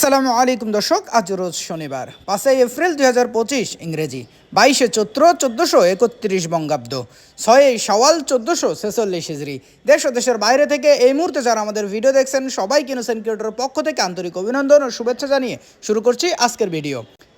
আসসালামু আলাইকুম দর্শক, আজ রোজ শনিবার, পাঁচই এপ্রিল দুই হাজার পঁচিশ, ইংরেজি, বাইশে চৈত্র চোদ্দোশো একত্রিশ বঙ্গাব্দ, ছয়ই সওয়াল চোদ্দোশো ছেচল্লিশ হিজড়ি দেশ ও দেশের বাইরে থেকে এই মুহূর্তে যারা আমাদের ভিডিও দেখছেন সবাই ইনোসেন্ট ক্রিয়েটরের পক্ষ থেকে আন্তরিক অভিনন্দন ও শুভেচ্ছা জানিয়ে শুরু করছি আজকের ভিডিও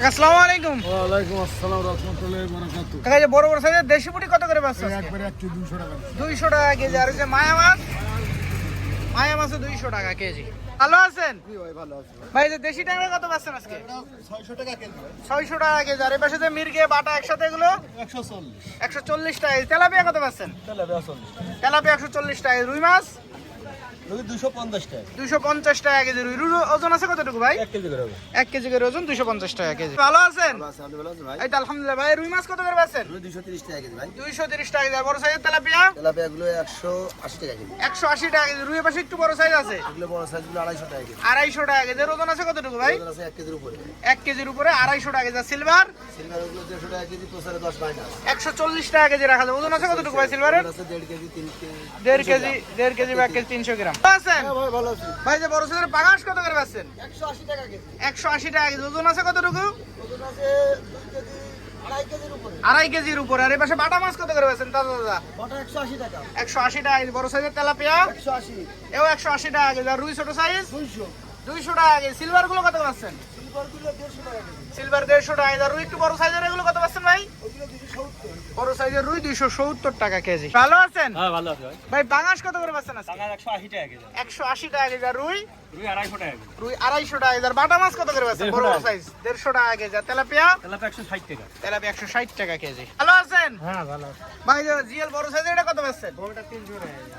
আসসালামু আলাইকুম। ওয়ালাইকুম আসসালাম রহমতুল্লাহ বারাকাতু কাকা যে বড় বড় সাইজের দেশি পুটি কত করে একবারে দুশো টাকা কেজি আর যে মায়া মাছ? মায়া মাছও দুইশো টাকা কেজি। ভালো আছেন? ভাই ভালো আছে ভাই। যে দেশি ট্যাংরা কত পাচ্ছেন আজকে? টাকা কেজি ছয়শো টাকা কেজি আর এই পাশে যে মির্গে বাটা একসাথে এগুলো? একশো চল্লিশ। একশো চল্লিশ টাকা তেলাপিয়া কত পাচ্ছেন তেলাপিয়া একশো চল্লিশ টাকা রুই মাছ? দুশো পঞ্চাশ টাকা। দুইশো পঞ্চাশ টাকা কেজি রুই। রুই ওজন আছে কতটুকু ভাই? এক কেজি করে এক কেজি করে ওজন দুইশো পঞ্চাশ টাকা কেজি। ভালো আছেন? আপনি ভালো আছেন ভাই। এই তো আলহামদুলিল্লাহ ভাই রুই মাছ কত করে পাচ্ছেন? দুশো তিরিশ টাকা কেজি ভাই। দুইশো তিরিশ টাকা কেজি। বড় সাইজের তেলাপিয়া? তেলাপিয়া গুলো একশো আশি টাকা কেজি। একশো আশি টাকা কেজি। রুইয়ের পাশে একটু বড় সাইজ আছে? এগুলো বড় সাইজগুলো আড়াইশো টাকা কেজি। আড়াইশো টাকা কেজি। ওজন আছে কতটুকু ভাই? এক কেজির উপরে। এক কেজির উপরে আড়াইশো টাকা কেজি। সিলভার? সিলভার ওগুলো দেড়শো টাকা কেজি দশ মাইনাস একশো চল্লিশ টাকা কেজি রাখা যাবে। ওজন আছে কতটুকু ভাই সিলভারের? দেড় কেজি দেড় কেজি দেড় কেজি বা কেজি তিনশো গ্রাম আছেন? হ্যাঁ ভাই ভালো আছি। ভাই যে বড় সাইজের পাঙাশ কত করে পাচ্ছেন? একশো আশি টাকা কেজি। একশো আশি টাকা কেজি। ওজন আছে কতটুকু? ওজন আছে দুই কেজি আড়াই কেজির উপরে। আড়াই কেজির উপরে। আর এই পাশে বাটা মাছ কত করে পাচ্ছেন দাদা দাদা? একশো আশি টাকা। কেজি। বড় সাইজের তেলাপিয়া? একশো আশি। এও একশো আশি টাকা কেজি। আর রুই ছোট সাইজ দুইশো। দুইশো টাকা কেজি। সিলভারগুলো কত পাচ্ছেন? সিলভার দেড়শো টাকা রুই একটু বড় সাইজের এগুলো কত পাচ্ছেন ভাই ওগুলো বড় সাইজের রুই দুইশো সত্তর টাকা কেজি ভালো আছেন হ্যাঁ ভালো আছে ভাই ভাই কত করে পাচ্ছেন একশো আশি টাকা কেজি একশো আশি টাকা কেজি আর রুই রুই আড়াইশো টাকা রুই আড়াইশো টাকা কেজি বাটা মাছ কত করে পাচ্ছেন বড় বড় সাইজ দেড়শো টাকা কেজি আর তেলাপিয়া একশো ষাট টাকা তেলাপিয়া একশো ষাট টাকা কেজি ভালো আছেন হ্যাঁ ভালো ভাই জিএল বড় সাইজের এটা কত পাচ্ছেন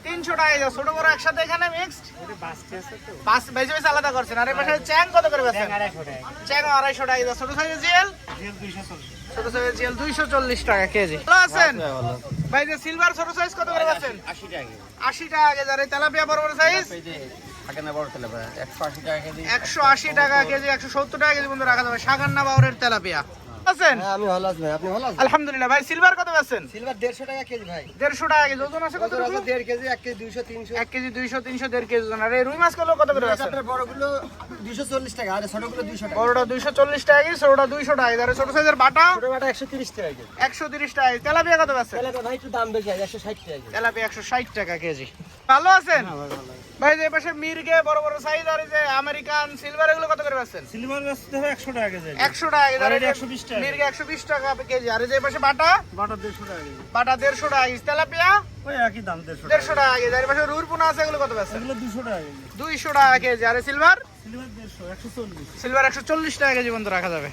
তিনশো টাকা কেজি ছোট বড় একসাথে এখানে মিক্সড এটা বাঁচতে আছে তো পাঁচ বেশি বেশি আলাদা করছেন আর এই পাশে চ্যাং কত করে পাচ্ছেন আড়াইশো টাকা চ্যাং আড়াইশো টাকা ছোট সাইজের জিএল? জিএল দুইশো চল্লিশ ছোট সাইজের জিএল দুইশো চল্লিশ টাকা কেজি। ভালো আছেন? ভাই যে সিলভার ছোট সাইজ কত করে আশি টাকা কেজি। আশি টাকা কেজি। আর এই তেলাপিয়া বড় বড় সাইজ একশো আশি টাকা কেজি একশো সত্তর টাকা কেজি বন্ধু রাখা যাবে। সাগান্না বাউরের তেলাপিয়া। আছেন? হ্যাঁ আমি ভালো আছি ভাই। আপনি ভালো আছেন? আলহামদুলিল্লাহ ভাই সিলভার কত পাচ্ছেন? সিলভার দেড়শো টাকা কেজি ভাই। দেড়শো টাকা কেজি ওজন আছে কত ওজন আছে কেজি এক কেজি দুইশো তিনশো। এক কেজি দুইশো তিনশো দেড় কেজি ওজন। আর এই রুই মাছগুলো কত করে পাচ্ছেন? আপনার বড়গুলো দুইশো চল্লিশ টাকা আর ছোটগুলো টাকা। বড়টা দুইশো চল্লিশ টাকা কেজি ছোটটা দুইশো টাকা আর ছোট সাইজের বাটা? একশো তিরিশ টাকা কেজি। একশো তিরিশ টাকা তেলাপিয়া কত পাচ্ছেন? তেলাপিয়া ভাই একটু দাম বেশি একশো ষাট টাকা কেজি। তেলাপিয়া একশো ষাট টাকা কেজি। ভালো আছেন? ভাই যে পাশে মির্গে বড় বড় সাইজ আর এই যে আমেরিকান সিলভার এগুলো কত করে পাচ্ছেন? সিলভার বেচতে হবে একশো টাকা কেজি। একশো টাকা কেজি। আর আর এই যে এটা 120 টাকা। মির্গে একশো বিশ টাকা কেজি। আর যে পাশে বাটা? বাটা দেড়শো টাকা বাটা দেড়শো টাকা তেলাপিয়া? ওই একই দাম দেড়শো টাকা দেড়শো টাকা কেজি। আর পাশে রুর পোনা আছে এগুলো কত আছে এগুলো দুশো টাকা কেজি। দুইশো টাকা কেজি। আর সিলভার? সিলভার দেড়শো একশো চল্লিশ। সিলভার একশো চল্লিশ টাকা কেজি বন্ধু রাখা যাবে।